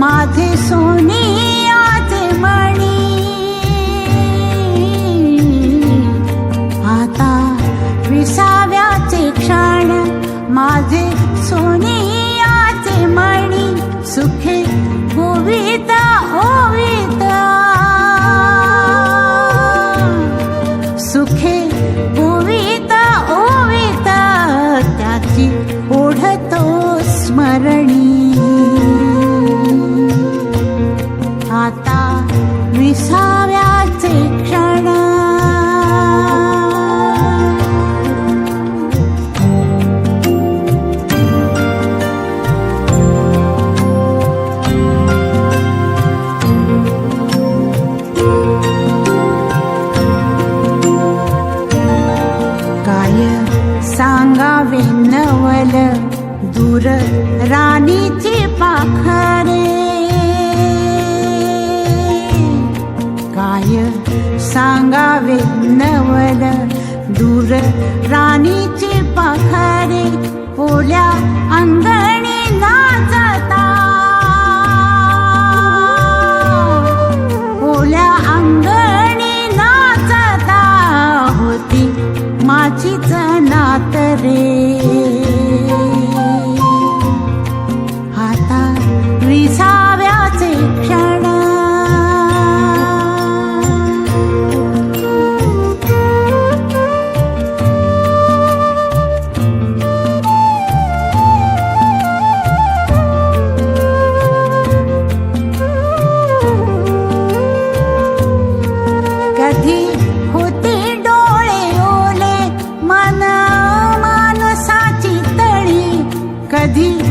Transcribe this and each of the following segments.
माझे सोनी आज मणी. आता विसाव्याचे क्षण माझे विसाव्याचे क्षण. काय सांगावे नवल दूर राणीचे पाखरे? काय सांगावे नवल दूर राणीचे पखारे पोल्या अंगणी ti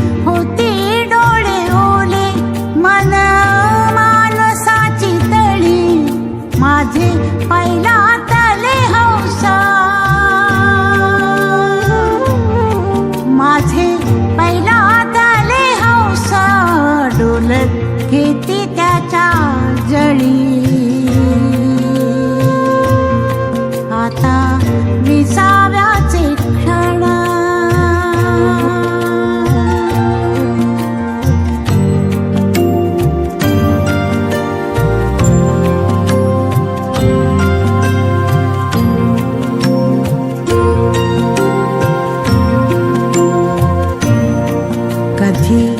कधी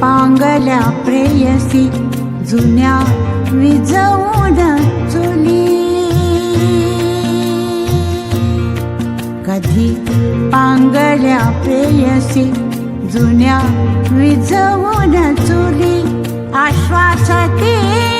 पांगल्या प्रेयसी जुन्या विजवून चुली. कधी पांगल्या प्रेयसी जुन्या विजवून चुली आश्वासती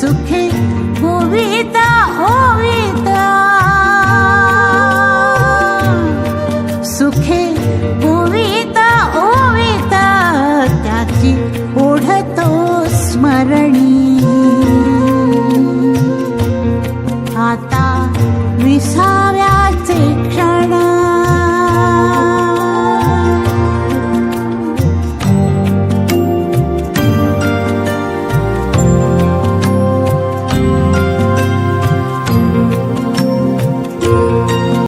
सुखी होविता होविता। सुखे होविता होविता त्याची ओढतो स्मरणी। आता विसा